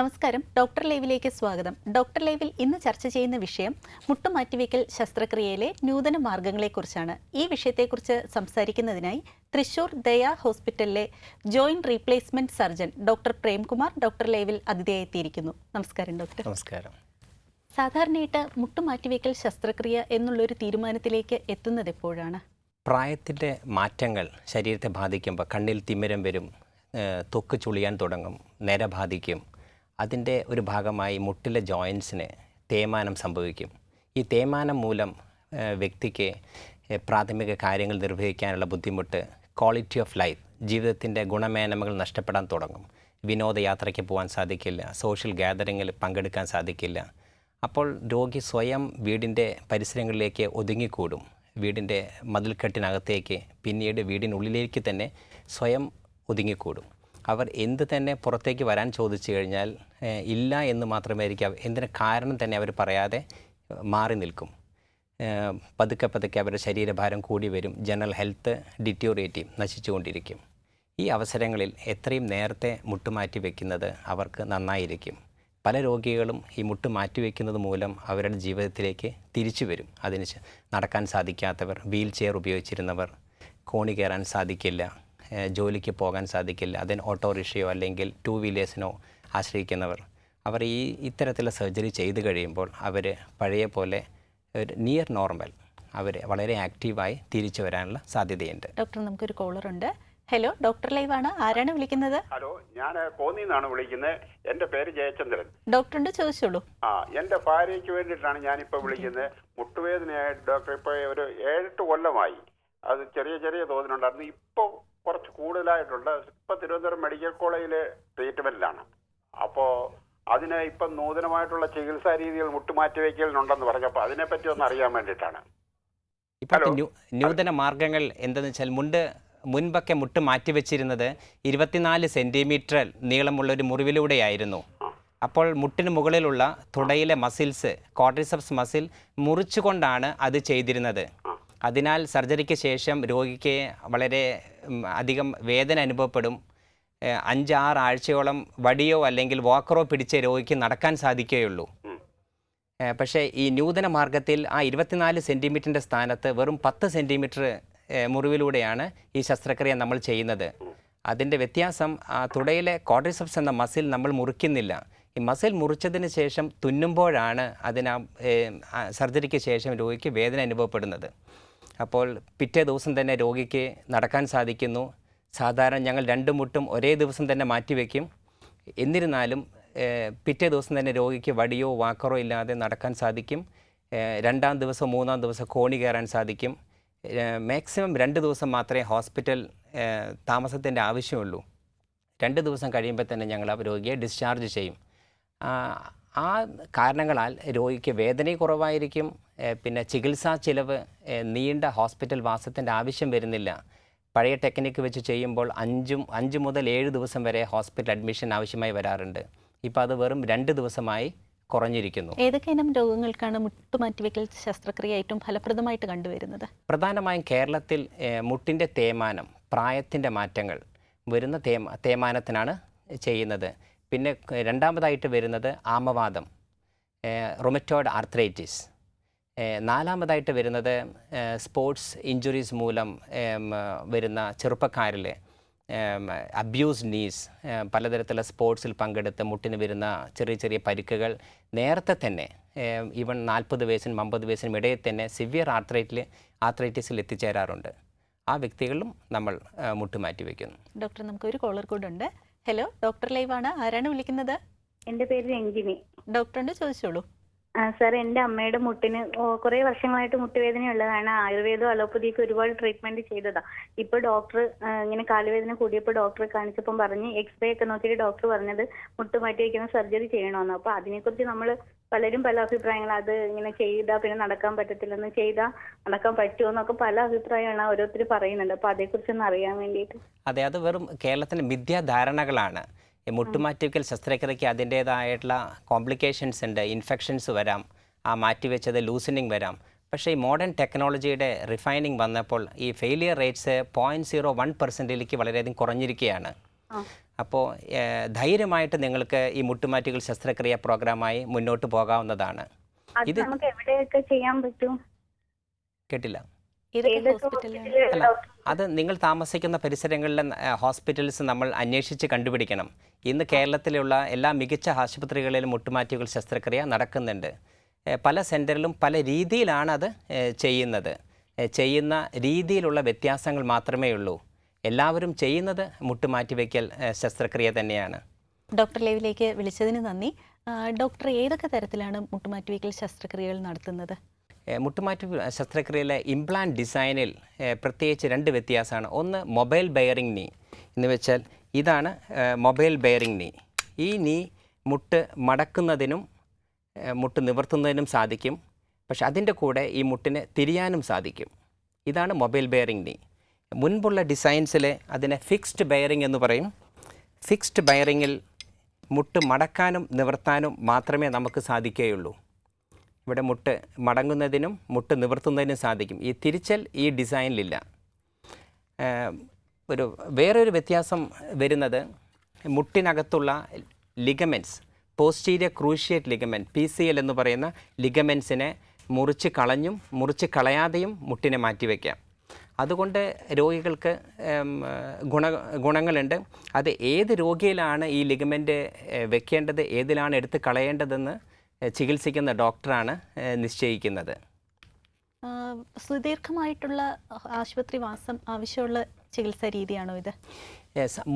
നമസ്കാരം. ഡോക്ടർ ലൈവിലേക്ക് സ്വാഗതം. ഡോക്ടർ ലൈവിൽ ഇന്ന് ചർച്ച ചെയ്യുന്ന വിഷയം മുട്ടുമാറ്റിവെക്കൽ ശസ്ത്രക്രിയയിലെ നൂതന മാർഗങ്ങളെക്കുറിച്ചാണ്. ഈ വിഷയത്തെക്കുറിച്ച് സംസാരിക്കുന്നതിനായി തൃശൂർ ദയ ഹോസ്പിറ്റലിലെ joint replacement surgeon doctor Premkumar doctor ലൈവിൽ അതിഥിയായി എത്തിയിരിക്കുന്നു. നമസ്കാരം ഡോക്ടർ. നമസ്കാരം. സാധാരണയായിട്ട് മുട്ടുമാറ്റിവെക്കൽ ശസ്ത്രക്രിയ എന്നുള്ളൊരു തീരുമാനത്തിലേക്ക് എത്തുന്നത് എപ്പോഴാണ്? പ്രായത്തിന്റെ മാറ്റങ്ങൾ ശരീരത്തെ ബാധിക്കുമ്പോൾ കണ്ണിൽ തിമിരം വരും തൊക്ക് ചുളിയാൻ തുടങ്ങും നിര ബാധിക്കും അതിന്റെ ഒരു ഭാഗമായി മുട്ടിലെ ജോയിൻസിന് തേയ്മാനം സംഭവിക്കും. ഈ തേയ്മാനം മൂലം വ്യക്തിക്ക് പ്രാഥമിക കാര്യങ്ങൾ നിർവഹിക്കാനുള്ള ബുദ്ധിമുട്ട് ക്വാളിറ്റി ഓഫ് ലൈഫ് ജീവിതത്തിന്റെ ഗുണമേന്മകൾ നഷ്ടപ്പെടാൻ തുടങ്ങും. വിനോദയാത്രയ്ക്ക് പോകാൻ സാധിക്കില്ല സോഷ്യൽ ഗ്യാതറിങ്ങിൽ പങ്കെടുക്കാൻ സാധിക്കില്ല. അപ്പോൾ രോഗി സ്വയം വീടിന്റെ പരിസരങ്ങളിലേക്ക് ഒതുങ്ങിക്കൂടും. വീടിന്റെ മതിൽക്കെട്ടിനകത്തേക്ക് പിന്നീട് വീടിനുള്ളിലേക്ക് തന്നെ സ്വയം ഒതുങ്ങിക്കൂടും. അവർ എന്ത് തന്നെ പുറത്തേക്ക് വരാൻ ചോദിച്ചു കഴിഞ്ഞാൽ ഇല്ല എന്ന് മാത്രമേ ആയിരിക്കാം എന്തിന് കാരണം തന്നെ അവർ പറയാതെ മാറി നിൽക്കും. പതുക്കെ പതുക്കെ അവരുടെ ശരീരഭാരം കൂടി വരും. ജനറൽ ഹെൽത്ത് ഡിറ്റോറിയേറ്റ് നശിച്ചുകൊണ്ടിരിക്കും. ഈ അവസരങ്ങളിൽ എത്രയും നേരത്തെ മുട്ടുമാറ്റി വയ്ക്കുന്നത് അവർക്ക് നന്നായിരിക്കും. പല രോഗികളും ഈ മുട്ട് മാറ്റിവെക്കുന്നത് മൂലം അവരുടെ ജീവിതത്തിലേക്ക് തിരിച്ചു വരും. അതിന് നടക്കാൻ സാധിക്കാത്തവർ വീൽ ചെയർ ഉപയോഗിച്ചിരുന്നവർ കോണി കയറാൻ സാധിക്കില്ല. ജോലിക്ക് പോകാൻ സാധിക്കില്ല. അതിന് ഓട്ടോറിക്ഷയോ അല്ലെങ്കിൽ ടു വീലേഴ്സിനോ ആശ്രയിക്കുന്നവർ. അവർ ഈ ഇത്തരത്തിലുള്ള സർജറി ചെയ്ത് കഴിയുമ്പോൾ അവർ പഴയ പോലെ ഒരു നിയർ നോർമൽ അവർ വളരെ ആക്റ്റീവായി തിരിച്ചു വരാനുള്ള സാധ്യതയുണ്ട്. ഡോക്ടർ നമുക്കൊരു കോളർ ഉണ്ട്. ഹലോ ഡോക്ടർ ലൈവ് ആണ്. ആരാണ് വിളിക്കുന്നത്? ഹലോ ഞാൻ കോന്നി നിന്നാണ് വിളിക്കുന്നത്. എന്റെ പേര് ജയചന്ദ്രൻ. ഡോക്ടറിന്റെ ചോദിച്ചോളൂ. ആ എന്റെ ഭാര്യയ്ക്ക് വേണ്ടിയിട്ടാണ് ഞാനിപ്പോ വിളിക്കുന്നത്. മുട്ടുവേദനയായിട്ട് ഡോക്ടർ ഇപ്പൊ ഒരു ഏഴെട്ട് കൊല്ലമായി. അത് ചെറിയ ചെറിയ തോതിലുണ്ടായിരുന്നു ഇപ്പോൾ കുറച്ച് കൂടുതലായിട്ടുണ്ട് ഇപ്പൊ തിരുവനന്തപുരം മെഡിക്കൽ കോളേജിൽ ട്രീറ്റ്മെന്റിലാണ് അപ്പോ അതിനെ ഇപ്പം നൂതനമായിട്ടുള്ള ചികിത്സാ രീതികൾ മുട്ടുമാറ്റി വയ്ക്കലിനുണ്ടെന്ന് പറഞ്ഞപ്പോൾ അതിനെപ്പറ്റി ഒന്ന് അറിയാൻ വേണ്ടിയിട്ടാണ്. ന്യൂ നൂതന മാർഗങ്ങൾ എന്തെന്ന് വെച്ചാൽ മുണ്ട് മുൻപൊക്കെ മുട്ട് മാറ്റിവെച്ചിരുന്നത് ഇരുപത്തിനാല് സെന്റിമീറ്റർ നീളമുള്ള ഒരു മുറിവിലൂടെയായിരുന്നു. അപ്പോൾ മുട്ടിന് മുകളിലുള്ള തുടയിലെ മസിൽസ് കോട്രിസെപ്സ് മസിൽ മുറിച്ചുകൊണ്ടാണ് അത് ചെയ്തിരുന്നത്. അതിനാൽ സർജറിക്ക് ശേഷം രോഗിക്ക് വളരെ അധികം വേദന അനുഭവപ്പെടും. അഞ്ച് അഞ്ചാറ് ആഴ്ചയോളം വടിയോ അല്ലെങ്കിൽ വാക്കറോ പിടിച്ച രോഗിക്ക് നടക്കാൻ സാധിക്കുകയുള്ളൂ. പക്ഷേ ഈ നൂതന മാർഗത്തിൽ ആ ഇരുപത്തിനാല് സെന്റിമീറ്ററിന്റെ സ്ഥാനത്ത് വെറും പത്ത് സെന്റിമീറ്റർ മുറിവിലൂടെയാണ് ഈ ശസ്ത്രക്രിയ നമ്മൾ ചെയ്യുന്നത്. അതിന്റെ വ്യത്യാസം ആ തുടയിലെ കോഡ്രിസെപ്സ് എന്ന മസിൽ നമ്മൾ മുറിക്കുന്നില്ല. ഈ മസിൽ മുറിച്ചതിന് ശേഷം തുന്നുമ്പോഴാണ് അതിന് സർജറിക്ക് ശേഷം രോഗിക്ക് വേദന അനുഭവപ്പെടുന്നത്. അപ്പോൾ പിറ്റേ ദിവസം തന്നെ രോഗിക്ക് നടക്കാൻ സാധിക്കുന്നു. സാധാരണ ഞങ്ങൾ രണ്ട് മുട്ടും ഒരേ ദിവസം തന്നെ മാറ്റിവെക്കും എന്നിരുന്നാലും പിറ്റേ ദിവസം തന്നെ രോഗിക്ക് വടിയോ വാക്കറോ ഇല്ലാതെ നടക്കാൻ സാധിക്കും. രണ്ടാം ദിവസം മൂന്നാം ദിവസം കോണി കയറാൻ സാധിക്കും. മാക്സിമം രണ്ട് ദിവസം മാത്രമേ ഹോസ്പിറ്റൽ താമസത്തിന്റെ ആവശ്യമുള്ളൂ. രണ്ട് ദിവസം കഴിയുമ്പോൾ തന്നെ ഞങ്ങൾ ആ രോഗിയെ ഡിസ്ചാർജ് ചെയ്യും. ആ, കാരണങ്ങളാൽ രോഗിക്ക് വേദന കുറവായിരിക്കും പിന്നെ ചികിത്സാ ചിലവ് നീണ്ട ഹോസ്പിറ്റൽ വാസത്തിന്റെ ആവശ്യം വരുന്നില്ല. പഴയ ടെക്നിക്ക് വെച്ച് ചെയ്യുമ്പോൾ അഞ്ചും അഞ്ച് മുതൽ ഏഴ് ദിവസം വരെ ഹോസ്പിറ്റൽ അഡ്മിഷൻ ആവശ്യമായി വരാറുണ്ട്. ഇപ്പോൾ അത് വെറും രണ്ട് ദിവസമായി കുറഞ്ഞിരിക്കുന്നു. ഏതൊക്കെ ഇനം രോഗങ്ങൾക്കാണ് മുട്ടുമാറ്റിവെക്കൽ ശസ്ത്രക്രിയ ഏറ്റവും ഫലപ്രദമായിട്ട് കണ്ടുവരുന്നത്? പ്രധാനമായും കേരളത്തിൽ മുട്ടിന്റെ തേയ്മാനം പ്രായത്തിന്റെ മാറ്റങ്ങൾ വരുന്ന തേമാനത്തിനാണ് ചെയ്യുന്നത്. പിന്നെ രണ്ടാമതായിട്ട് വരുന്നത് ആമവാദം റൊമറ്റോയിഡ് ആർത്രൈറ്റിസ് നാലാമതായിട്ട് വരുന്നത് സ്പോർട്സ് ഇഞ്ചുറീസ് മൂലം വരുന്ന ചെറുപ്പക്കാരിൽ അബ്യൂസ് നീസ് പലതരത്തിലുള്ള സ്പോർട്സിൽ പങ്കെടുത്ത് മുട്ടിന് വരുന്ന ചെറിയ ചെറിയ പരിക്കുകൾ. നേരത്തെ തന്നെ ഈവൻ നാൽപ്പത് വയസ്സിനും അമ്പത് വയസ്സിനും ഇടയിൽ തന്നെ സിവിയർ ആർത്രൈറ്റിൽ ആർത്രൈറ്റിസിൽ എത്തിച്ചേരാറുണ്ട്. ആ വ്യക്തികളും നമ്മൾ മുട്ടുമാറ്റി മുട്ട് മാറ്റി വയ്ക്കുന്നു ഡോക്ടർ നമുക്ക് ഒരു കോളർ കൂടെ ഉണ്ട് ഹലോ ഡോക്ടർ ലൈവാണ്. ആരാണ് വിളിക്കുന്നത്? എന്റെ പേര് രഞ്ജിനി. ഡോക്ടറിനോട് ചോദിച്ചോളൂ. സാർ എന്റെ അമ്മയുടെ മുട്ടിന് കുറെ വർഷങ്ങളായിട്ട് മുട്ടുവേദന ഉള്ളതാണ്. ആയുർവേദം അലോപ്പതിയൊക്കെ ഒരുപാട് ട്രീറ്റ്മെന്റ് ചെയ്തതാ. ഇപ്പൊ ഡോക്ടർ ഇങ്ങനെ കാലുവേദന കൂടിയപ്പോൾ ഡോക്ടറെ കാണിച്ചപ്പം പറഞ്ഞ് എക്സ്റേ ഒക്കെ നോക്കിയിട്ട് ഡോക്ടർ പറഞ്ഞത് മുട്ട് മാറ്റി വയ്ക്കുന്ന സർജറി ചെയ്യണമെന്ന് അപ്പൊ അതിനെക്കുറിച്ച് നമ്മൾ പലരും പല അഭിപ്രായങ്ങൾ അത് ഇങ്ങനെ ചെയ്താ പിന്നെ നടക്കാൻ പറ്റത്തില്ലെന്ന് ചെയ്താ നടക്കാൻ പറ്റുമോ എന്നൊക്കെ പല അഭിപ്രായമാണ് ഓരോരുത്തർ പറയുന്നുണ്ട്. അപ്പൊ അതേക്കുറിച്ചൊന്ന് അറിയാൻ വേണ്ടിയിട്ട്. അതെ അത് വെറും കേരളത്തിലെ മിഥ്യാധാരണകളാണ്. മുട്ടുമാറ്റിവെക്കൽ ശസ്ത്രക്രിയയ്ക്ക് അതിന്റേതായിട്ടുള്ള കോംപ്ലിക്കേഷൻസ് ഉണ്ട്. ഇൻഫെക്ഷൻസ് വരാം. ആ മാറ്റിവെച്ചത് ലൂസനിങ് വരാം. പക്ഷേ ഈ മോഡേൺ ടെക്നോളജിയുടെ റിഫൈനിങ് വന്നപ്പോൾ ഈ failure rates point zero one പെർസെന്റിലേക്ക് വളരെയധികം കുറഞ്ഞിരിക്കുകയാണ്. അപ്പോൾ ധൈര്യമായിട്ട് നിങ്ങൾക്ക് ഈ മുട്ടുമാറ്റികൾ ശസ്ത്രക്രിയ പ്രോഗ്രാമായി മുന്നോട്ട് പോകാവുന്നതാണ്. ഇത് നമുക്ക് എവിടെയൊക്കെ ചെയ്യാൻ പറ്റും? കേട്ടില്ല. അല്ല അത് നിങ്ങൾ താമസിക്കുന്ന പരിസരങ്ങളിലെ ഹോസ്പിറ്റൽസ് നമ്മൾ അന്വേഷിച്ച് കണ്ടുപിടിക്കണം. ഇന്ന് കേരളത്തിലുള്ള എല്ലാ മികച്ച ആശുപത്രികളിലും മുട്ടുമാറ്റികൾ ശസ്ത്രക്രിയ നടക്കുന്നുണ്ട്. പല സെന്ററിലും പല രീതിയിലാണ് അത് ചെയ്യുന്നത്. ചെയ്യുന്ന രീതിയിലുള്ള വ്യത്യാസങ്ങൾ മാത്രമേ ഉള്ളൂ. എല്ലാവരും ചെയ്യുന്നത് മുട്ടുമാറ്റിവെക്കൽ വയ്ക്കൽ ശസ്ത്രക്രിയ തന്നെയാണ്. ഡോക്ടർ ലേവിലേക്ക് വിളിച്ചതിന് നന്ദി. ഡോക്ടർ ഏതൊക്കെ തരത്തിലാണ് മുട്ടുമാറ്റിവെക്കൽ ശസ്ത്രക്രിയകൾ നടത്തുന്നത്? മുട്ടുമാറ്റി ശസ്ത്രക്രിയയിലെ ഇംപ്ലാന്റ് ഡിസൈനിൽ പ്രത്യേകിച്ച് രണ്ട് വ്യത്യാസമാണ്. ഒന്ന് മൊബൈൽ ബെയറിംഗ് നീ എന്ന് വെച്ചാൽ ഇതാണ് മൊബൈൽ ബെയറിംഗ് നീ ഈ നീ മുട്ട് മടക്കുന്നതിനും മുട്ട് നിവർത്തുന്നതിനും സാധിക്കും. പക്ഷെ അതിന്റെ കൂടെ ഈ മുട്ടിന് തിരിയാനും സാധിക്കും. ഇതാണ് മൊബൈൽ ബെയറിംഗ് നീ മുൻപുള്ള ഡിസൈൻസിൽ അതിനെ ഫിക്സ്ഡ് ബെയറിംഗ് എന്ന് പറയും. ഫിക്സ്ഡ് ബെയറിങ്ങിൽ മുട്ട് മടക്കാനും നിവർത്താനും മാത്രമേ നമുക്ക് സാധിക്കുകയുള്ളൂ. ഇവിടെ മുട്ട് മടങ്ങുന്നതിനും മുട്ട് നിവർത്തുന്നതിനും സാധിക്കും. ഈ തിരിച്ചൽ ഈ ഡിസൈനിലില്ല. ഒരു വേറൊരു വ്യത്യാസം വരുന്നത് മുട്ടിനകത്തുള്ള ligaments posterior cruciate ligament P C L എന്ന് പറയുന്ന ലിഗമെൻസിനെ മുറിച്ച് കളഞ്ഞും മുറിച്ച് കളയാതെയും മുട്ടിനെ മാറ്റിവെക്കാം അതുകൊണ്ട് രോഗികൾക്ക് ഗുണ ഗുണങ്ങളുണ്ട്. അത് ഏത് രോഗിയിലാണ് ഈ ലിഗമെന്റ് വെക്കേണ്ടത് ഏതിലാണ് എടുത്ത് കളയേണ്ടതെന്ന് ചികിത്സിക്കുന്ന ഡോക്ടറാണ് നിശ്ചയിക്കുന്നത്. സുദീർഘമായിട്ടുള്ള ആശുപത്രി വാസം ആവശ്യമുള്ള ചികിത്സാ രീതിയാണോ ഇത്?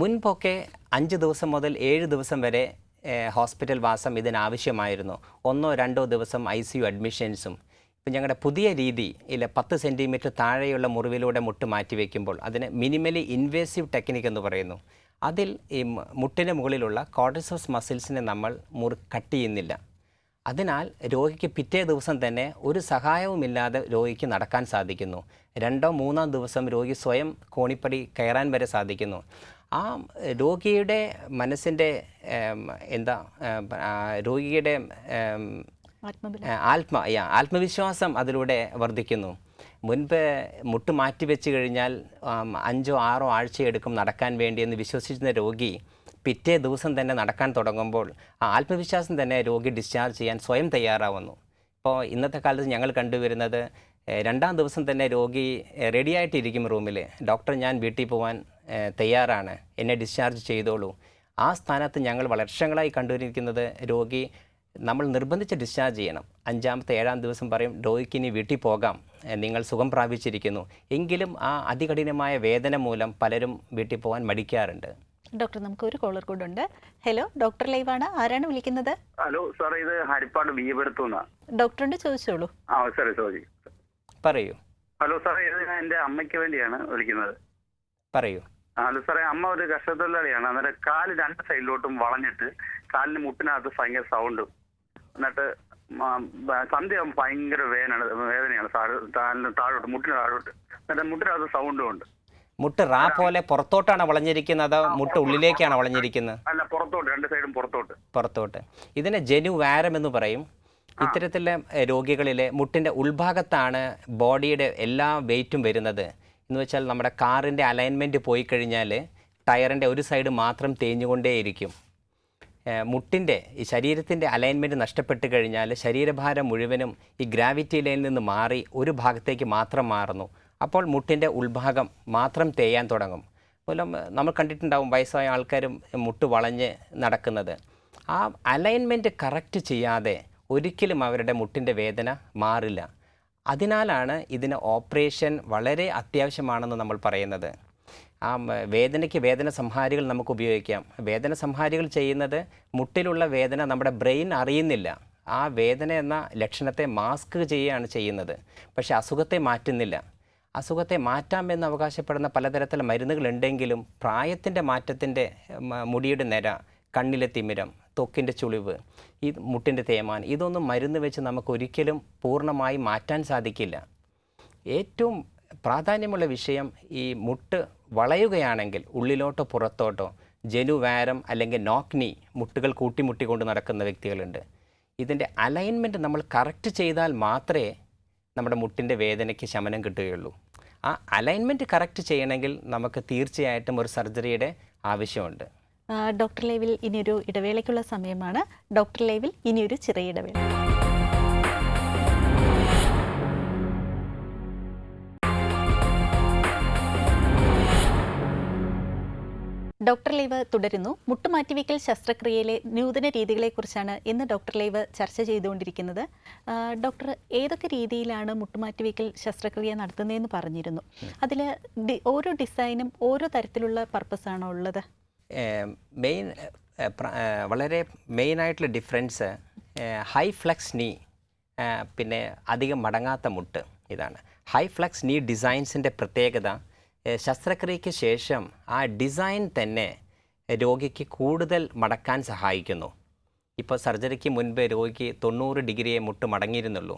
മുൻപൊക്കെ അഞ്ച് ദിവസം മുതൽ ഏഴ് ദിവസം വരെ ഹോസ്പിറ്റൽ വാസം ഇതിനാവശ്യമായിരുന്നു. ഒന്നോ രണ്ടോ ദിവസം ഐ സി യു അഡ്മിഷൻസും. ഇപ്പം ഞങ്ങളുടെ പുതിയ രീതി ഇല്ല പത്ത് സെന്റിമീറ്റർ താഴെയുള്ള മുറിവിലൂടെ മുട്ട് മാറ്റി വയ്ക്കുമ്പോൾ അതിന് മിനിമലി ഇൻവേസീവ് ടെക്നിക് എന്ന് പറയുന്നു. അതിൽ ഈ മുട്ടിന് മുകളിലുള്ള കോഡസോസ് മസിൽസിനെ നമ്മൾ മുറി കട്ട് ചെയ്യുന്നില്ല. അതിനാൽ രോഗിക്ക് പിറ്റേ ദിവസം തന്നെ ഒരു സഹായവുമില്ലാതെ രോഗിക്ക് നടക്കാൻ സാധിക്കുന്നു. രണ്ടോ മൂന്നോ ദിവസം രോഗി സ്വയം കോണിപ്പടി കയറാൻ വരെ സാധിക്കുന്നു. ആ രോഗിയുടെ മനസ്സിന്റെ എന്താ രോഗിയുടെ ആത്മ ആത്മവിശ്വാസം അതിലൂടെ വർദ്ധിക്കുന്നു. മുൻപ് മുട്ട് മാറ്റി വെച്ച് കഴിഞ്ഞാൽ അഞ്ചോ ആറോ ആഴ്ചയെടുക്കും നടക്കാൻ വേണ്ടി എന്ന് വിശ്വസിച്ചിരുന്ന രോഗി പിറ്റേ ദിവസം തന്നെ നടക്കാൻ തുടങ്ങുമ്പോൾ ആ ആത്മവിശ്വാസം തന്നെ രോഗി ഡിസ്ചാർജ് ചെയ്യാൻ സ്വയം തയ്യാറാവുന്നു. ഇപ്പോൾ ഇന്നത്തെ കാലത്ത് ഞങ്ങൾ കണ്ടുവരുന്നത് രണ്ടാം ദിവസം തന്നെ രോഗി റെഡി ആയിട്ടിരിക്കും റൂമിൽ ഡോക്ടർ ഞാൻ വീട്ടിൽ പോകാൻ തയ്യാറാണ്. എന്നെ ഡിസ്ചാർജ് ചെയ്തോളൂ. ആ സ്ഥാനത്ത് ഞങ്ങൾ വർഷങ്ങളായി കണ്ടുവരിക്കുന്നത് രോഗി നമ്മൾ നിർബന്ധിച്ച് ഡിസ്ചാർജ് ചെയ്യണം. അഞ്ചാമത്തെ ഏഴാം ദിവസം പറയും രോഗിക്ക് ഇനി വീട്ടിൽ പോകാം. നിങ്ങൾ സുഖം പ്രാപിച്ചിരിക്കുന്നു. എങ്കിലും ആ അതികഠിനമായ വേദന മൂലം പലരും വീട്ടിൽ പോകാൻ മടിക്കാറുണ്ട്. ഡോക്ടർ നമുക്ക് ഒരു കോളർ കൂടെ ഉണ്ട്. ഹലോ ഡോക്ടർ ലൈവാണ്. ആരാണ് വിളിക്കുന്നത്? ഹലോ സാറേ ഇത് ഹരിപ്പാട് വീപെടുത്തുന്ന ഡോക്ടറിന്റെ ചോദിച്ചോളൂ. ആ സാറേ സോറി പറയൂ. ഹലോ സാറേ ഇത് ഞാൻ എന്റെ അമ്മയ്ക്ക് വേണ്ടിയാണ് വിളിക്കുന്നത്. പറയൂ. ഹലോ സാറേ അമ്മ ഒരു കർഷകത്തൊഴിലാളിയാണ് അന്നേരം കാൽ രണ്ട് സൈഡിലോട്ടും വളഞ്ഞിട്ട് കാലിന് മുട്ടിനകത്ത് ഭയങ്കര സൗണ്ടും എന്നിട്ട് സന്ധ്യ ഭയങ്കര വേദനയാണ്. വേദനയാണ് താഴോട്ട് മുട്ടിന് താഴോട്ട്. എന്നിട്ട് മുട്ടിനകത്ത് സൗണ്ടും ഉണ്ട്. മുട്ട് റാ പോലെ പുറത്തോട്ടാണ് വളഞ്ഞിരിക്കുന്നത് അതോ മുട്ട് ഉള്ളിലേക്കാണ് വളഞ്ഞിരിക്കുന്നത്? അല്ല പുറത്തോട്ട് രണ്ട് സൈഡും പുറത്തോട്ട്. പുറത്തോട്ട്. ഇതിനെ ജനു വാരം എന്ന് പറയും ഇത്തരത്തിലെ രോഗികളിലെ മുട്ടിന്റെ ഉൾഭാഗത്താണ് ബോഡിയുടെ എല്ലാ വെയിറ്റും വരുന്നത്. എന്ന് വെച്ചാൽ നമ്മുടെ കാറിന്റെ അലൈൻമെന്റ് പോയി കഴിഞ്ഞാൽ ടയറിന്റെ ഒരു സൈഡ് മാത്രം തേഞ്ഞുകൊണ്ടേയിരിക്കും. മുട്ടിന്റെ ഈ ശരീരത്തിന്റെ അലൈൻമെന്റ് നഷ്ടപ്പെട്ട് കഴിഞ്ഞാൽ ശരീരഭാരം മുഴുവനും ഈ ഗ്രാവിറ്റി ലൈനിൽ നിന്ന് മാറി ഒരു ഭാഗത്തേക്ക് മാത്രം മാറുന്നു. അപ്പോൾ മുട്ടിന്റെ ഉൾഭാഗം മാത്രം തേയാൻ തുടങ്ങും. മൂലം നമ്മൾ കണ്ടിട്ടുണ്ടാവും വയസ്സായ ആൾക്കാരും മുട്ട് വളഞ്ഞ് നടക്കുന്നത്. ആ അലൈൻമെന്റ് കറക്റ്റ് ചെയ്യാതെ ഒരിക്കലും അവരുടെ മുട്ടിന്റെ വേദന മാറില്ല. അതിനാലാണ് ഇതിന് ഓപ്പറേഷൻ വളരെ അത്യാവശ്യമാണെന്ന് നമ്മൾ പറയുന്നത്. ആ വേദനയ്ക്ക് വേദന സംഹാരികൾ നമുക്ക് ഉപയോഗിക്കാം. വേദന സംഹാരികൾ ചെയ്യുന്നത് മുട്ടിലുള്ള വേദന നമ്മുടെ ബ്രെയിൻ അറിയുന്നില്ല. ആ വേദന എന്ന ലക്ഷണത്തെ മാസ്ക് ചെയ്യുകയാണ് ചെയ്യുന്നത്. പക്ഷേ അസുഖത്തെ മാറ്റുന്നില്ല. അസുഖത്തെ മാറ്റാം എന്ന് അവകാശപ്പെടുന്ന പലതരത്തിലുള്ള മരുന്നുകളുണ്ടെങ്കിലും പ്രായത്തിന്റെ മാറ്റത്തിന്റെ മുടിയുടെ നിര കണ്ണിലെ തിമിരം ത്വക്കിന്റെ ചുളിവ് ഈ മുട്ടിന്റെ തേമാൻ ഇതൊന്നും മരുന്ന് വെച്ച് നമുക്ക് ഒരിക്കലും പൂർണമായി മാറ്റാൻ സാധിക്കില്ല. ഏറ്റവും പ്രാധാന്യമുള്ള വിഷയം ഈ മുട്ട് വളയുകയാണെങ്കിൽ ഉള്ളിലോട്ടോ പുറത്തോട്ടോ ജനുവാരം അല്ലെങ്കിൽ നോക്നി മുട്ടുകൾ കൂട്ടിമുട്ടിക്കൊണ്ട് നടക്കുന്ന വ്യക്തികളുണ്ട്. ഇതിന്റെ അലൈൻമെന്റ് നമ്മൾ കറക്റ്റ് ചെയ്താൽ മാത്രമേ നമ്മുടെ മുട്ടിന്റെ വേദനയ്ക്ക് ശമനം കിട്ടുകയുള്ളൂ. ആ അലൈൻമെന്റ് കറക്റ്റ് ചെയ്യണമെങ്കിൽ നമുക്ക് തീർച്ചയായിട്ടും ഒരു സർജറിയുടെ ആവശ്യമുണ്ട്. ഡോക്ടർ ലൈവിൽ ഇനിയൊരു ഇടവേളയ്ക്കുള്ള സമയമാണ്. ഡോക്ടർ ലൈവിൽ ഇനിയൊരു ചെറിയ ഇടവേള. ഡോക്ടർ ലൈവ് തുടരുന്നു. മുട്ടുമാറ്റിവെക്കൽ ശസ്ത്രക്രിയയിലെ നൂതന രീതികളെക്കുറിച്ചാണ് ഇന്ന് ഡോക്ടർ ലൈവ് ചർച്ച ചെയ്തുകൊണ്ടിരിക്കുന്നത്. ഡോക്ടർ ഏതൊക്കെ രീതിയിലാണ് മുട്ടുമാറ്റിവെക്കൽ ശസ്ത്രക്രിയ നടത്തുന്നതെന്ന് പറഞ്ഞിരുന്നു. അതിൽ ഓരോ ഡിസൈനും ഓരോ തരത്തിലുള്ള പർപ്പസ് ആണോ ഉള്ളത് മെയിൻ വളരെ മെയിനായിട്ടുള്ള ഡിഫറൻസ് ഹൈ ഫ്ലെക്സ് നീ പിന്നെ അധികം മടങ്ങാത്ത മുട്ട് ഇതാണ്. ഹൈ ഫ്ലെക്സ് നീ ഡിസൈൻസിന്റെ പ്രത്യേകത ശസ്ത്രക്രിയയ്ക്ക് ശേഷം ആ ഡിസൈൻ തന്നെ രോഗിക്ക് കൂടുതൽ മടക്കാൻ സഹായിക്കുന്നു. ഇപ്പോൾ സർജറിക്ക് മുൻപ് രോഗിക്ക് തൊണ്ണൂറ് ഡിഗ്രിയെ മുട്ട് മടങ്ങിയിരുന്നുള്ളൂ.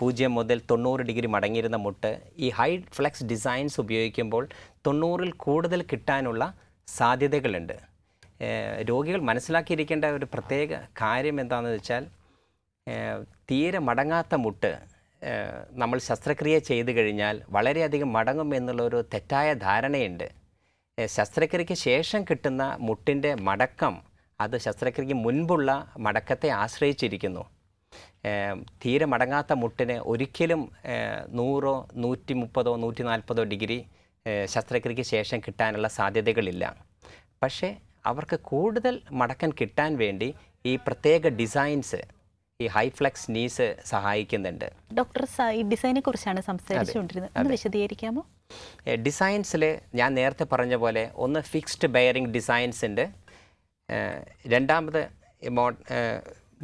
പൂജ്യം മുതൽ തൊണ്ണൂറ് ഡിഗ്രി മടങ്ങിയിരുന്ന മുട്ട് ഈ ഹൈ ഫ്ലെക്സ് ഡിസൈൻസ് ഉപയോഗിക്കുമ്പോൾ തൊണ്ണൂറിൽ കൂടുതൽ കിട്ടാനുള്ള സാധ്യതകളുണ്ട്. രോഗികൾ മനസ്സിലാക്കിയിരിക്കേണ്ട ഒരു പ്രത്യേക കാര്യം എന്താണെന്ന് വെച്ചാൽ തീരെ മടങ്ങാത്ത മുട്ട് നമ്മൾ ശസ്ത്രക്രിയ ചെയ്തു കഴിഞ്ഞാൽ വളരെയധികം മടങ്ങും എന്നുള്ളൊരു തെറ്റായ ധാരണയുണ്ട്. ശസ്ത്രക്രിയയ്ക്ക് ശേഷം കിട്ടുന്ന മുട്ടിന്റെ മടക്കം അത് ശസ്ത്രക്രിയയ്ക്ക് മുൻപുള്ള മടക്കത്തെ ആശ്രയിച്ചിരിക്കുന്നു. തീരെ മടങ്ങാത്ത മുട്ടിന് ഒരിക്കലും നൂറോ നൂറ്റി മുപ്പതോ നൂറ്റി നാൽപ്പതോ ഡിഗ്രി ശസ്ത്രക്രിയയ്ക്ക് ശേഷം കിട്ടാനുള്ള സാധ്യതകളില്ല. പക്ഷേ അവർക്ക് കൂടുതൽ മടക്കം കിട്ടാൻ വേണ്ടി ഈ പ്രത്യേക ഡിസൈൻസ് ഈ ഹൈ ഫ്ലെക്സ് നീസ് സഹായിക്കുന്നുണ്ട്. ഡോക്ടർ ഈ ഡിസൈനെ കുറിച്ചാണ് സംസാരിച്ചുകൊണ്ടിരുന്നത്. ഒന്ന് വിശദീകരിക്കാമോ? ഡിസൈൻസിൽ ഞാൻ നേരത്തെ പറഞ്ഞ പോലെ ഒന്ന് ഫിക്സ്ഡ് ബെയറിംഗ് ഡിസൈൻസ് ഉണ്ട്. രണ്ടാമത്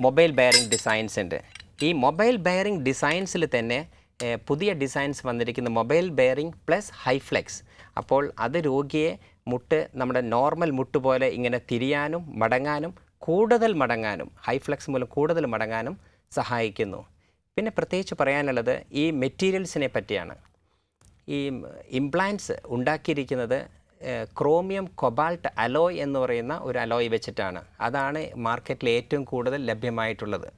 മൊബൈൽ ബെയറിംഗ് ഡിസൈൻസ് ഉണ്ട്. ഈ മൊബൈൽ ബെയറിംഗ് ഡിസൈൻസിൽ തന്നെ പുതിയ ഡിസൈൻസ് വന്നിരിക്കുന്ന mobile bearing plus high flex അപ്പോൾ അത് രോഗിയെ മുട്ട് നമ്മുടെ നോർമൽ മുട്ട് പോലെ ഇങ്ങനെ തിരിയാനും മടങ്ങാനും കൂടുതൽ മടങ്ങാനും ഹൈ ഫ്ലെക്സ് മൂലം കൂടുതൽ മടങ്ങാനും സഹായിക്കുന്നു. പിന്നെ പ്രത്യേകിച്ച് പറയാനുള്ളത് ഈ മെറ്റീരിയൽസിനെ പറ്റിയാണ്. ഈ ഇംപ്ലാൻസ് ഉണ്ടാക്കിയിരിക്കുന്നത് ക്രോമിയം കൊബാൾട്ട് അലോയ് എന്ന് പറയുന്ന ഒരു അലോയ് വെച്ചിട്ടാണ്. അതാണ് മാർക്കറ്റിൽ ഏറ്റവും കൂടുതൽ ലഭ്യമായിട്ടുള്ളത്.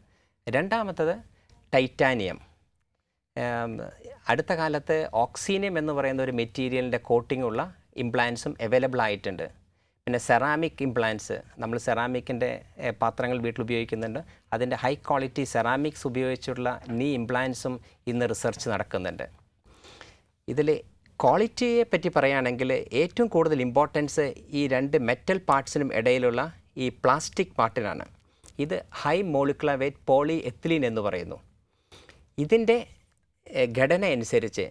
രണ്ടാമത്തത് ടൈറ്റാനിയം അടുത്ത കാലത്ത് ഓക്സീനിയം എന്ന് പറയുന്ന ഒരു മെറ്റീരിയലിന്റെ കോട്ടിംഗ് ഉള്ള ഇംപ്ലാൻസും അവൈലബിൾ ആയിട്ടുണ്ട്. പിന്നെ സെറാമിക് ഇംപ്ലാൻസ് നമ്മൾ സെറാമിക്കിന്റെ പാത്രങ്ങൾ വീട്ടിൽ ഉപയോഗിക്കുന്നുണ്ട്. അതിന്റെ ഹൈ ക്വാളിറ്റി സെറാമിക്സ് ഉപയോഗിച്ചുള്ള നീ ഇംപ്ലാൻസും ഇന്ന് റിസർച്ച് നടക്കുന്നുണ്ട്. ഇതിൽ ക്വാളിറ്റിയെ പറ്റി പറയുകയാണെങ്കിൽ ഏറ്റവും കൂടുതൽ ഇമ്പോർട്ടൻസ് ഈ രണ്ട് മെറ്റൽ പാർട്സിനും ഇടയിലുള്ള ഈ പ്ലാസ്റ്റിക് പാർട്ടിനാണ് ഇത് high molecular weight polyethylene എന്ന് പറയുന്നു. ഇതിന്റെ ഘടന അനുസരിച്ച്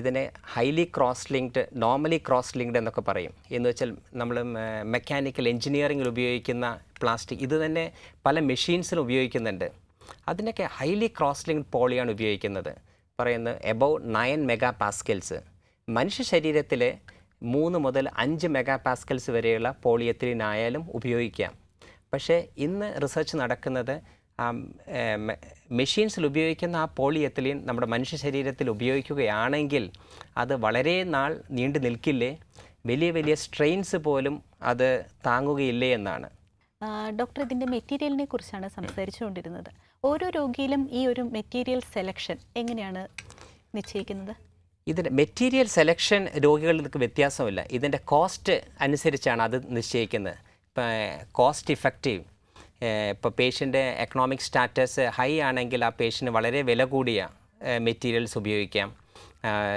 ഇതിനെ highly cross linked normally cross linked എന്നൊക്കെ പറയും. എന്ന് വെച്ചാൽ നമ്മൾ മെക്കാനിക്കൽ എഞ്ചിനീയറിംഗിൽ ഉപയോഗിക്കുന്ന പ്ലാസ്റ്റിക് ഇത് തന്നെ പല മെഷീൻസിലും ഉപയോഗിക്കുന്നുണ്ട്. അതിനൊക്കെ ഹൈലി ക്രോസ് ലിങ്ക്ഡ് പോളിയാണ് ഉപയോഗിക്കുന്നത്. പറയുന്നത് എബവ് നയൻ മെഗാ പാസ്കൽസ് മനുഷ്യ ശരീരത്തിൽ മൂന്ന് മുതൽ അഞ്ച് മെഗാ പാസ്കൽസ് വരെയുള്ള പോളിയത്തിലിനായാലും ഉപയോഗിക്കാം. പക്ഷേ ഇന്ന് റിസർച്ച് നടക്കുന്നത് മെഷീൻസിൽ ഉപയോഗിക്കുന്ന ആ പോളിയെത്തിലീൻ നമ്മുടെ മനുഷ്യ ശരീരത്തിൽ ഉപയോഗിക്കുകയാണെങ്കിൽ അത് വളരെ നാൾ നീണ്ടു നിൽക്കില്ലേ? വലിയ വലിയ സ്ട്രെയിൻസ് പോലും അത് താങ്ങുകയില്ലേ എന്നാണ്. ഡോക്ടർ ഇതിന്റെ മെറ്റീരിയലിനെ കുറിച്ചാണ് സംസാരിച്ചുകൊണ്ടിരുന്നത്. ഓരോ രോഗിയിലും ഈ ഒരു മെറ്റീരിയൽ സെലക്ഷൻ എങ്ങനെയാണ് നിശ്ചയിക്കുന്നത്? ഇതിന്റെ മെറ്റീരിയൽ സെലക്ഷൻ രോഗികൾക്ക് വ്യത്യാസമില്ല. ഇതിന്റെ കോസ്റ്റ് അനുസരിച്ചാണ് അത് നിശ്ചയിക്കുന്നത്. Cost effective. ഇപ്പോൾ പേഷ്യന്റെ എക്കണോമിക് സ്റ്റാറ്റസ് ഹൈ ആണെങ്കിൽ ആ പേഷ്യന് വളരെ വില കൂടിയ മെറ്റീരിയൽസ് ഉപയോഗിക്കാം.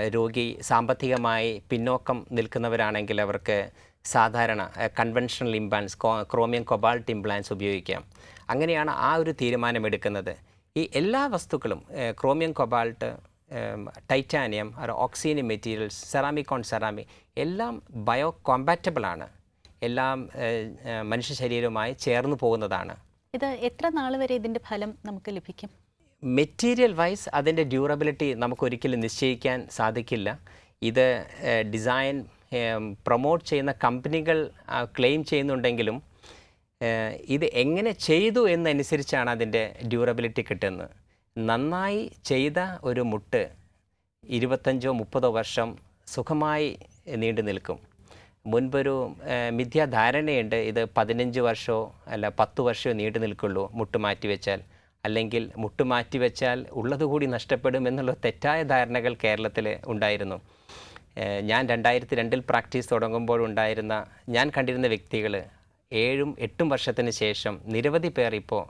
രോഗി സാമ്പത്തികമായി പിന്നോക്കം നിൽക്കുന്നവരാണെങ്കിൽ അവർക്ക് സാധാരണ conventional implants chromium cobalt implants ഉപയോഗിക്കാം. അങ്ങനെയാണ് ആ ഒരു തീരുമാനമെടുക്കുന്നത്. ഈ എല്ലാ വസ്തുക്കളും chromium cobalt titanium oxygen materials ceramic on ceramic എല്ലാം ബയോ കോമ്പാറ്റബിൾ ആണ്. എല്ലാം മനുഷ്യ ശരീരവുമായി ചേർന്ന് പോകുന്നതാണ്. ഇത് എത്ര നാൾ വരെ ഇതിന്റെ ഫലം നമുക്ക് ലഭിക്കും? മെറ്റീരിയൽ വൈസ് അതിന്റെ ഡ്യൂറബിലിറ്റി നമുക്ക് ഒരിക്കലും നിശ്ചയിക്കാൻ സാധിക്കില്ല. ഇത് ഡിസൈൻ പ്രൊമോട്ട് ചെയ്യുന്ന കമ്പനികൾ ക്ലെയിം ചെയ്യുന്നുണ്ടെങ്കിലും ഇത് എങ്ങനെ ചെയ്തു എന്നനുസരിച്ചാണ് അതിന്റെ ഡ്യൂറബിലിറ്റി കിട്ടുന്നത്. നന്നായി ചെയ്ത ഒരു മുട്ട് ഇരുപത്തഞ്ചോ മുപ്പതോ വർഷം സുഖമായി നീണ്ടു നിൽക്കും. മുൻപൊരു മിഥ്യാധാരണയുണ്ട്. ഇത് പതിനഞ്ച് വർഷമോ അല്ല പത്ത് വർഷമോ നീണ്ടു നിൽക്കുള്ളൂ മുട്ട് മാറ്റിവെച്ചാൽ അല്ലെങ്കിൽ മുട്ട് മാറ്റിവെച്ചാൽ ഉള്ളതുകൂടി ഉള്ളത് കൂടി നഷ്ടപ്പെടും എന്നുള്ള തെറ്റായ ധാരണകൾ കേരളത്തിൽ ഉണ്ടായിരുന്നു. ഞാൻ രണ്ടായിരത്തി രണ്ടിൽ പ്രാക്ടീസ് തുടങ്ങുമ്പോൾ ഉണ്ടായിരുന്ന ഞാൻ കണ്ടിരുന്ന വ്യക്തികൾ ഏഴും എട്ടും വർഷത്തിന് ശേഷം നിരവധി പേർ ഇപ്പോൾ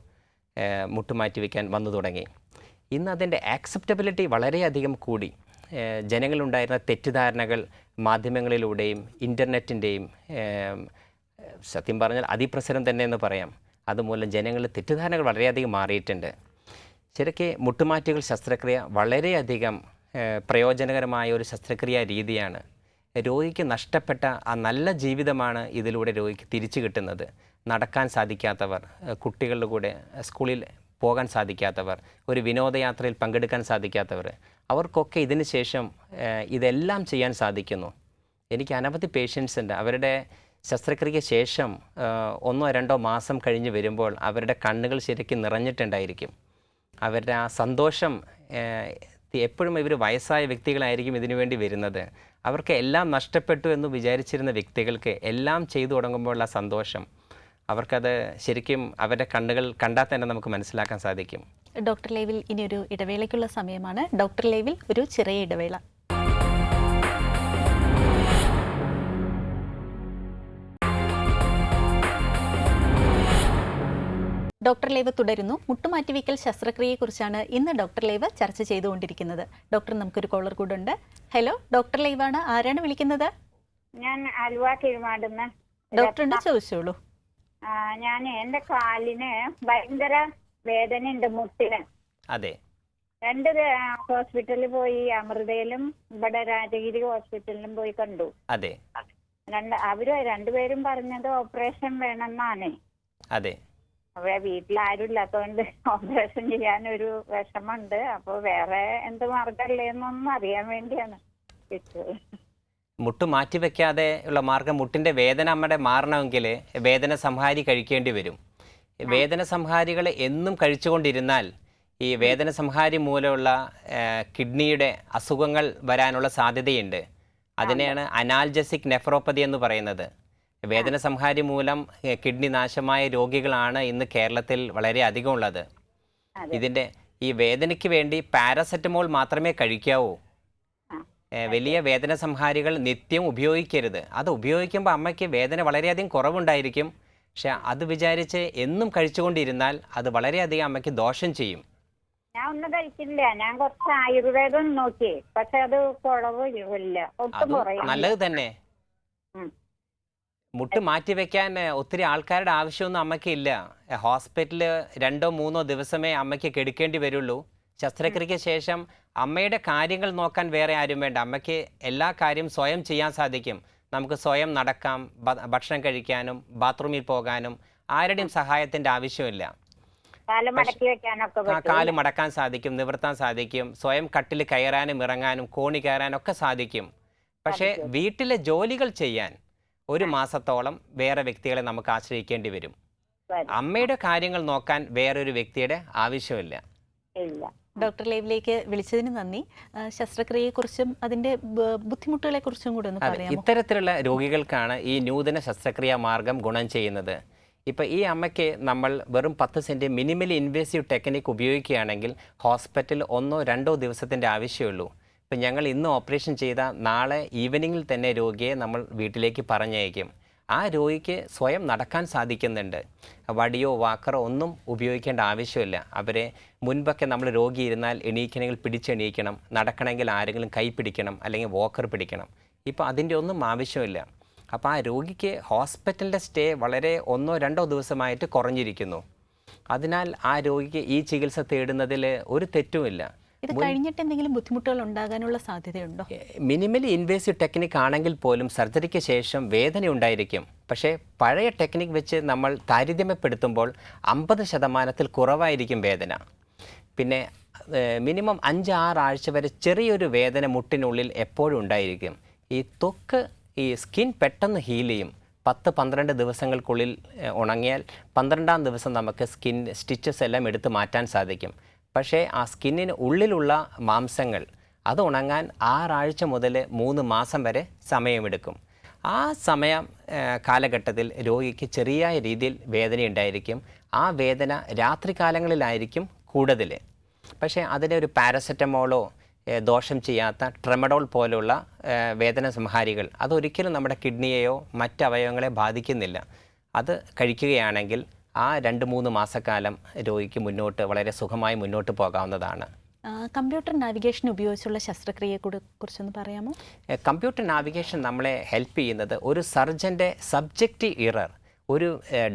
മുട്ടുമാറ്റി വയ്ക്കാൻ വന്നു തുടങ്ങി. ഇന്ന് അതിന്റെ ആക്സെപ്റ്റബിലിറ്റി വളരെയധികം കൂടി. ജനങ്ങളുണ്ടായിരുന്ന തെറ്റിദ്ധാരണകൾ മാധ്യമങ്ങളിലൂടെയും ഇന്റർനെറ്റിന്റെയും സത്യം പറഞ്ഞാൽ അതിപ്രസരം തന്നെ എന്ന് പറയാം. അതുമൂലം ജനങ്ങളിൽ തെറ്റിദ്ധാരണകൾ വളരെയധികം മാറിയിട്ടുണ്ട്. ശരിക്ക് മുട്ടുമാറ്റുകൾ ശസ്ത്രക്രിയ വളരെയധികം പ്രയോജനകരമായ ഒരു ശസ്ത്രക്രിയാ രീതിയാണ്. രോഗിക്ക് നഷ്ടപ്പെട്ട ആ നല്ല ജീവിതമാണ് ഇതിലൂടെ രോഗിക്ക് തിരിച്ചു കിട്ടുന്നത്. നടക്കാൻ സാധിക്കാത്തവർ കുട്ടികളുടെ കൂടെ സ്കൂളിൽ പോകാൻ സാധിക്കാത്തവർ ഒരു വിനോദയാത്രയിൽ പങ്കെടുക്കാൻ സാധിക്കാത്തവർ അവർക്കൊക്കെ ഇതിന് ശേഷം ഇതെല്ലാം ചെയ്യാൻ സാധിക്കുന്നു. എനിക്ക് അനവധി പേഷ്യൻസ് ഉണ്ട്. അവരുടെ ശസ്ത്രക്രിയയ്ക്ക് ശേഷം ഒന്നോ രണ്ടോ മാസം കഴിഞ്ഞ് വരുമ്പോൾ അവരുടെ കണ്ണുകൾ ശരിക്കും നിറഞ്ഞിട്ടുണ്ടായിരിക്കും. അവരുടെ ആ സന്തോഷം എപ്പോഴും ഇവർ വയസ്സായ വ്യക്തികളായിരിക്കും ഇതിനു വേണ്ടി വരുന്നത്. അവർക്ക് എല്ലാം നഷ്ടപ്പെട്ടു എന്ന് വിചാരിച്ചിരുന്ന വ്യക്തികൾക്ക് എല്ലാം ചെയ്തു തുടങ്ങുമ്പോഴുള്ള സന്തോഷം അവർക്കത് ശരിക്കും അവരുടെ കണ്ണുകൾ കണ്ടാൽ തന്നെ നമുക്ക് മനസ്സിലാക്കാൻ സാധിക്കും. ഡോക്ടർ ലൈവിൽ ഇനി ഒരു ഇടവേളയ്ക്കുള്ള സമയമാണ്. ഡോക്ടർ ലൈവിൽ ഒരു ചെറിയ ഇടവേള. ഡോക്ടർ ലൈവ് തുടരുന്നു. മുട്ടുമാറ്റിവയ്ക്കൽ ശസ്ത്രക്രിയയെക്കുറിച്ചാണ് ഇന്ന് ഡോക്ടർ ലൈവ് ചർച്ച ചെയ്തുകൊണ്ടിരിക്കുന്നത്. ഡോക്ടർ നമുക്കൊരു കോളർ കൂടെ ഉണ്ട്. ഹലോ ഡോക്ടർ ലൈവാണ് ആരാണ് വിളിക്കുന്നത്? ഞാൻ അലുവ കിഴുമാടുന്ന ഡോക്ടറിനോട് ചോദിച്ചോളൂ. ഞാൻ എന്റെ കാലിന് ഭയങ്കര വേദനയുണ്ട് മുട്ടിന്. അതെ. രണ്ട് ഹോസ്പിറ്റലിൽ പോയി അമൃതയിലും ഇവിടെ രാജഗിരി ഹോസ്പിറ്റലിലും പോയി കണ്ടു. അതെ. രണ്ട് അവർ രണ്ടുപേരും പറഞ്ഞത് ഓപ്പറേഷൻ വേണമെന്നാണ്. അതെ. അവിടെ വീട്ടിൽ ആരും ഇല്ലാത്തതുകൊണ്ട് ഓപ്പറേഷൻ ചെയ്യാൻ ഒരു വിഷമമുണ്ട്. അപ്പൊ വേറെ എന്ത് മാർഗം അറിയാൻ വേണ്ടിയാണ്. വിളിച്ചത്. മുട്ട് മാറ്റി വെക്കാതെ ഉള്ള മാർഗം മുട്ടിന്റെ വേദന അമ്മയുടെ മാറണമെങ്കിൽ വേദന സംഹാരി കഴിക്കേണ്ടി വരും. വേദന സംഹാരികൾ എന്നും കഴിച്ചുകൊണ്ടിരുന്നാൽ ഈ വേദന സംഹാരി മൂലമുള്ള കിഡ്നിയുടെ അസുഖങ്ങൾ വരാനുള്ള സാധ്യതയുണ്ട്. അതിനെയാണ് അനാൽജസിക് നെഫ്രോപ്പതി എന്ന് പറയുന്നത്. വേദന സംഹാരി മൂലം കിഡ്നി നാശമായ രോഗികളാണ് ഇന്ന് കേരളത്തിൽ വളരെ അധികം ഉള്ളത്. ഇതിന്റെ ഈ വേദനയ്ക്ക് വേണ്ടി പാരസെറ്റമോൾ മാത്രമേ കഴിക്കാവൂ. വലിയ വേദന സംഹാരികൾ നിത്യം ഉപയോഗിക്കരുത്. അത് ഉപയോഗിക്കുമ്പോൾ അമ്മയ്ക്ക് വേദന വളരെയധികം കുറവുണ്ടായിരിക്കും. പക്ഷെ അത് വിചാരിച്ച് എന്നും കഴിച്ചുകൊണ്ടിരുന്നാൽ അത് വളരെയധികം അമ്മയ്ക്ക് ദോഷം ചെയ്യും. ഞാൻ ഒന്നും കഴിച്ചില്ല ഞാൻ കുറച്ച് ആയുർവേദം നോക്കി. പക്ഷെ അത് കുറവില്ല ഒട്ടും നല്ലത് തന്നെ. മുട്ട് മാറ്റി വെക്കാൻ ഒത്തിരി ആൾക്കാരുടെ ആവശ്യമൊന്നും അമ്മയ്ക്ക് ഇല്ല. ഹോസ്പിറ്റലിൽ രണ്ടോ മൂന്നോ ദിവസമേ അമ്മയ്ക്ക് കെടുക്കേണ്ടി വരുള്ളൂ. ശസ്ത്രക്രിയയ്ക്ക് ശേഷം അമ്മയുടെ കാര്യങ്ങൾ നോക്കാൻ വേറെ ആരും വേണ്ട. അമ്മയ്ക്ക് എല്ലാ കാര്യം സ്വയം ചെയ്യാൻ സാധിക്കും. നമുക്ക് സ്വയം നടക്കാം ഭക്ഷണം കഴിക്കാനും ബാത്റൂമിൽ പോകാനും ആരുടെയും സഹായത്തിന്റെ ആവശ്യമില്ല. കാൽ മടക്കാൻ സാധിക്കും നിവർത്താൻ സാധിക്കും സ്വയം കട്ടിൽ കയറാനും ഇറങ്ങാനും കോണി കയറാനും ഒക്കെ സാധിക്കും. പക്ഷേ വീട്ടിലെ ജോലികൾ ചെയ്യാൻ ഒരു മാസത്തോളം വേറെ വ്യക്തികളെ നമുക്ക് ആശ്രയിക്കേണ്ടി വരും. അമ്മയുടെ കാര്യങ്ങൾ നോക്കാൻ വേറൊരു വ്യക്തിയുടെ ആവശ്യമില്ല. ഡോക്ടർ ലൈവിലേക്ക് വിളിച്ചതിന് നന്ദി. ശസ്ത്രക്രിയയെക്കുറിച്ചും അതിന്റെ ബുദ്ധിമുട്ടുകളെ ബുദ്ധിമുട്ടുകളെക്കുറിച്ചും കൂടെ ഒന്ന് പറയാം ഇത്തരത്തിലുള്ള രോഗികൾക്കാണ് ഈ നൂതന ശസ്ത്രക്രിയാ മാർഗം ഗുണം ചെയ്യുന്നത്. ഇപ്പോൾ ഈ അമ്മയ്ക്ക് നമ്മൾ വെറും പത്ത് സെന്റ് മിനിമലി ഇൻവേസീവ് ടെക്നിക്ക് ഉപയോഗിക്കുകയാണെങ്കിൽ ഹോസ്പിറ്റൽ ഒന്നോ രണ്ടോ ദിവസത്തിന്റെ ആവശ്യമുള്ളൂ. ഇപ്പം ഞങ്ങൾ ഇന്ന് ഓപ്പറേഷൻ ചെയ്ത നാളെ ഈവനിങ്ങിൽ തന്നെ രോഗിയെ നമ്മൾ വീട്ടിലേക്ക് പറഞ്ഞയക്കും. ആ രോഗിക്ക് സ്വയം നടക്കാൻ സാധിക്കുന്നുണ്ട്. വടിയോ വാക്കറോ ഒന്നും ഉപയോഗിക്കേണ്ട ആവശ്യമില്ല. അവരെ മുൻപൊക്കെ നമ്മൾ രോഗി ഇരുന്നാൽ എണീക്കണമെങ്കിൽ പിടിച്ചെണീക്കണം. നടക്കണമെങ്കിൽ ആരെങ്കിലും കൈ പിടിക്കണം അല്ലെങ്കിൽ വാക്കർ പിടിക്കണം. ഇപ്പോൾ അതിന്റെ ഒന്നും ആവശ്യമില്ല. അപ്പോൾ ആ രോഗിക്ക് ഹോസ്പിറ്റലിന്റെ സ്റ്റേ വളരെ ഒന്നോ രണ്ടോ ദിവസമായിട്ട് കുറഞ്ഞിരിക്കുന്നു. അതിനാൽ ആ രോഗിക്ക് ഈ ചികിത്സ തേടുന്നതിൽ ഒരു തെറ്റുമില്ല. ഇത് കഴിഞ്ഞിട്ട് എന്തെങ്കിലും ബുദ്ധിമുട്ടുകൾ ഉണ്ടാകാനുള്ള സാധ്യതയുണ്ടോ? മിനിമലി ഇൻവേസീവ് ടെക്നിക് ആണെങ്കിൽ പോലും സർജറിക്ക് ശേഷം വേദന ഉണ്ടായിരിക്കും. പക്ഷേ പഴയ ടെക്നിക് വെച്ച് നമ്മൾ താരതമ്യപ്പെടുത്തുമ്പോൾ അമ്പത് ശതമാനത്തിൽ കുറവായിരിക്കും വേദന. പിന്നെ മിനിമം അഞ്ച് ആറ് ആഴ്ച വരെ ചെറിയൊരു വേദന മുട്ടിനുള്ളിൽ എപ്പോഴും ഉണ്ടായിരിക്കും. ഈ തൊക്ക് ഈ സ്കിൻ പെട്ടെന്ന് ഹീൽ ചെയ്യും. പത്ത് പന്ത്രണ്ട് ദിവസങ്ങൾക്കുള്ളിൽ ഉണങ്ങിയാൽ പന്ത്രണ്ടാം ദിവസം നമുക്ക് സ്കിൻ സ്റ്റിച്ചസ് എല്ലാം എടുത്ത് മാറ്റാൻ സാധിക്കും. പക്ഷേ ആ സ്കിന്നിന് ഉള്ളിലുള്ള മാംസങ്ങൾ അത് ഉണങ്ങാൻ ആറാഴ്ച മുതൽ മൂന്ന് മാസം വരെ സമയമെടുക്കും. ആ സമയം കാലഘട്ടത്തിൽ രോഗിക്ക് ചെറിയ രീതിയിൽ വേദനയുണ്ടായിരിക്കും ആ വേദന രാത്രികാലങ്ങളിലായിരിക്കും കൂടുതൽ. പക്ഷേ അതിനെ ഒരു പാരസെറ്റമോളോ ദോഷം ചെയ്യാത്ത ട്രെമഡോൾ പോലുള്ള വേദന സംഹാരികൾ അതൊരിക്കലും നമ്മുടെ കിഡ്നിയെയോ മറ്റ് അവയവങ്ങളെ ബാധിക്കുന്നില്ല. അത് കഴിക്കുകയാണെങ്കിൽ ആ രണ്ട് മൂന്ന് മാസക്കാലം രോഗിക്ക് മുന്നോട്ട് വളരെ സുഖമായി മുന്നോട്ട് പോകാവുന്നതാണ്. കമ്പ്യൂട്ടർ നാവിഗേഷൻ ഉപയോഗിച്ചുള്ള ശസ്ത്രക്രിയയെ കുറിച്ചൊന്ന് പറയാമോ? കമ്പ്യൂട്ടർ നാവിഗേഷൻ നമ്മളെ ഹെൽപ്പ് ചെയ്യുന്നത് ഒരു സർജന്റെ സബ്ജക്റ്റ് ഇറർ ഒരു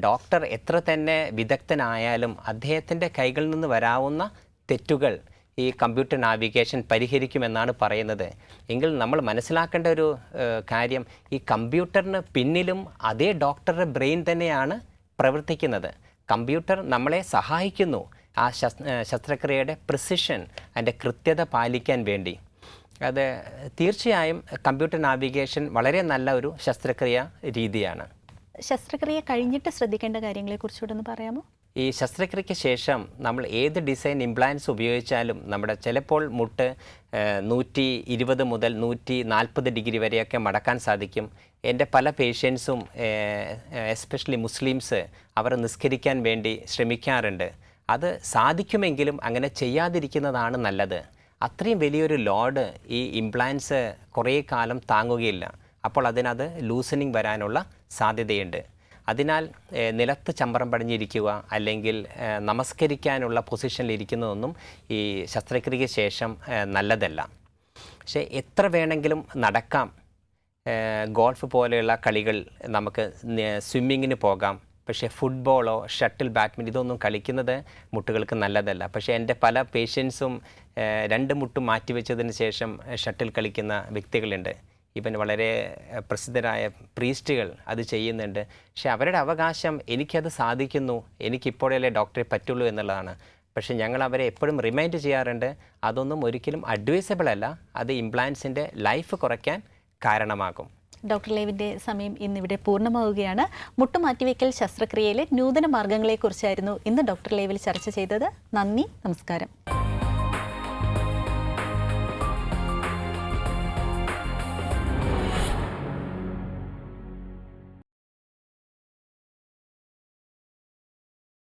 ഡോക്ടർ എത്ര തന്നെ വിദഗ്ധനായാലും അദ്ദേഹത്തിന്റെ കൈകളിൽ നിന്ന് വരാവുന്ന തെറ്റുകൾ ഈ കമ്പ്യൂട്ടർ നാവിഗേഷൻ പരിഹരിക്കുമെന്നാണ് പറയുന്നത്. എങ്കിൽ നമ്മൾ മനസ്സിലാക്കേണ്ട ഒരു കാര്യം ഈ കമ്പ്യൂട്ടറിന് പിന്നിലും അതേ ഡോക്ടറുടെ ബ്രെയിൻ തന്നെയാണ് പ്രവർത്തിക്കുന്നത്. കമ്പ്യൂട്ടർ നമ്മളെ സഹായിക്കുന്നു. ആ ശസ്ത്രക്രിയയുടെ പ്രിസിഷൻ അതിന്റെ കൃത്യത പാലിക്കാൻ വേണ്ടി. അത് തീർച്ചയായും കമ്പ്യൂട്ടർ നാവിഗേഷൻ വളരെ നല്ല ഒരു ശസ്ത്രക്രിയ രീതിയാണ്. ശസ്ത്രക്രിയ കഴിഞ്ഞിട്ട് ശ്രദ്ധിക്കേണ്ട കാര്യങ്ങളെ കുറിച്ചുകൂടെ ഒന്ന് പറയാമോ? ഈ ശസ്ത്രക്രിയയ്ക്ക് ശേഷം നമ്മൾ ഏത് ഡിസൈൻ ഇംപ്ലാൻസ് ഉപയോഗിച്ചാലും നമ്മുടെ ചിലപ്പോൾ മുട്ട് നൂറ്റി ഇരുപത് മുതൽ നൂറ്റി നാൽപ്പത് ഡിഗ്രി വരെയൊക്കെ മടക്കാൻ സാധിക്കും. എന്റെ പല പേഷ്യൻസും എസ്പെഷ്യലി മുസ്ലിംസ് അവർ നിസ്കരിക്കാൻ വേണ്ടി ശ്രമിക്കാറുണ്ട്. അത് സാധിക്കുമെങ്കിലും അങ്ങനെ ചെയ്യാതിരിക്കുന്നതാണ് നല്ലത്. അത്രയും വലിയൊരു ലോഡ് ഈ ഇംപ്ലാൻസ് കുറേ കാലം താങ്ങുകയില്ല. അപ്പോൾ അതിനത് ലൂസനിങ് വരാനുള്ള സാധ്യതയുണ്ട്. അതിനാൽ നിലത്ത് ചമ്പറം പടിഞ്ഞിരിക്കുക അല്ലെങ്കിൽ നമസ്കരിക്കാനുള്ള പൊസിഷനിൽ ഇരിക്കുന്നതൊന്നും ഈ ശസ്ത്രക്രിയയ്ക്ക് ശേഷം നല്ലതല്ല. പക്ഷേ എത്ര വേണമെങ്കിലും നടക്കാം. ഗോൾഫ് പോലെയുള്ള കളികൾ നമുക്ക് സ്വിമ്മിങ്ങിന് പോകാം. പക്ഷേ ഫുട്ബോളോ ഷട്ടിൽ ബാഡ്മിന്റൺ ഇതൊന്നും കളിക്കുന്നത് മുട്ടുകൾക്ക് നല്ലതല്ല. പക്ഷേ എന്റെ പല പേഷ്യൻസും രണ്ട് മുട്ടും മാറ്റിവെച്ചതിന് ശേഷം ഷട്ടിൽ കളിക്കുന്ന വ്യക്തികളുണ്ട്. ഇവൻ വളരെ പ്രസിദ്ധരായ പ്രീസ്റ്റുകൾ അത് ചെയ്യുന്നുണ്ട്. പക്ഷേ അവരുടെ അവകാശം എനിക്കത് സാധിക്കുന്നു. എനിക്കിപ്പോഴല്ലേ ഡോക്ടറെ പറ്റുള്ളൂ എന്നുള്ളതാണ്. പക്ഷേ ഞങ്ങൾ അവരെ എപ്പോഴും റിമൈൻഡ് ചെയ്യാറുണ്ട്. അതൊന്നും ഒരിക്കലും അഡ്വൈസബിൾ അല്ല. അത് ഇംപ്ലാൻസിന്റെ ലൈഫ് കുറയ്ക്കാൻ കാരണമാകും. ഡോക്ടർ ലേവിന്റെ സമയം ഇന്നിവിടെ പൂർണമാവുകയാണ്. മുട്ടുമാറ്റിവെക്കൽ ശസ്ത്രക്രിയയിലെ നൂതന മാർഗങ്ങളെക്കുറിച്ചായിരുന്നു ഇന്ന് ഡോക്ടർ ലേവിൽ ചർച്ച ചെയ്തത്. നന്ദി നമസ്കാരം.